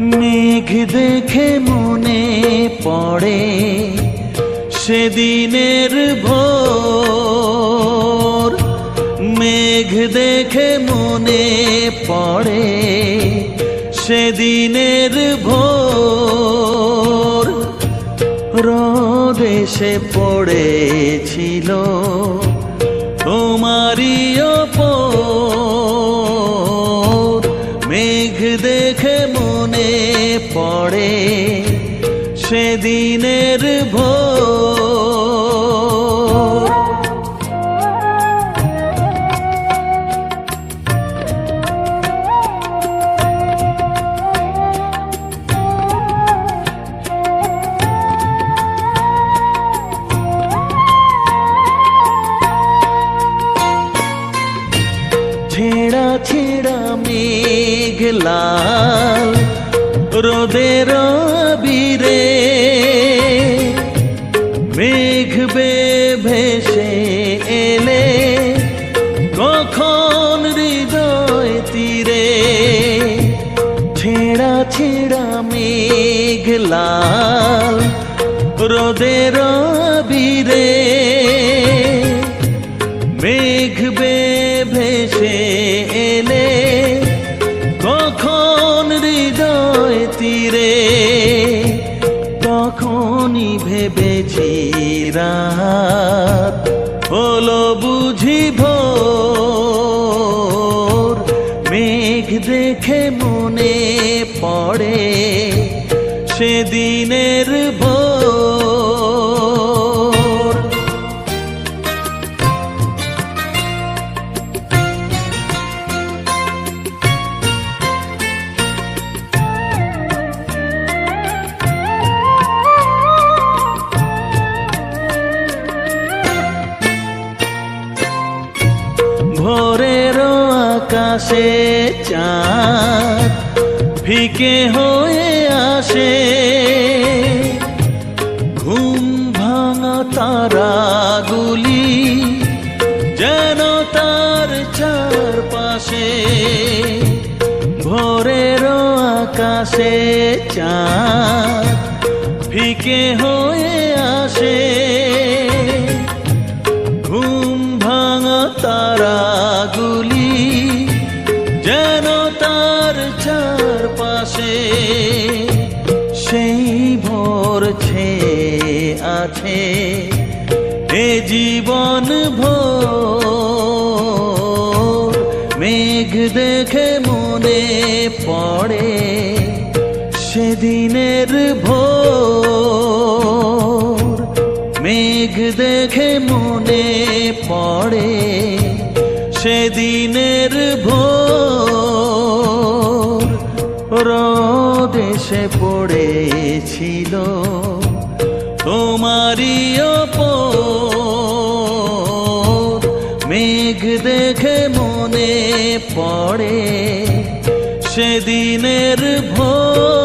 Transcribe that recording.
মেঘ দেখে মনে পড়ে সেদিনের ভোর। মেঘ দেখে মনে পড়ে সেদিনের ভোর। রোদ এসে পড়েছিল তোমারই দেখে মনে পড়ে সেদিনের ভোর। ছেঁড়া ছেঁড়া মেঘ লাল রোদের বীরে মেঘ বে ভেসে এলে কখন হৃদয় তীরে ছেঁড়া ছেঁড়া মেঘ লাল রোদের বীরে মেঘ বে ভেসে তখনই ভেবেছি রাত হলো বুঝি ভোর মেঘ দেখে মনে পড়ে সেদিনের ভোর। আকাশে চাঁদ, ফিকে হয়ে আসে। ঘুম ভাঙা তারাগুলি যেন তার চারপাশে, ভোরের আকাশে চাঁদ, ফিকে হয়ে আসে। ঘুম ভাঙা তারাগুলি আছে এ জীবন ভোর, মেঘ দেখে মনে পড়ে সেদিনের ভোর। মেঘ দেখে মনে পড়ে সেদিনের ভোর। রোদ এসে পড়েছিল। তোমারই ওপর মেঘ দেখে মনে পড়ে সেদিনের ভোর।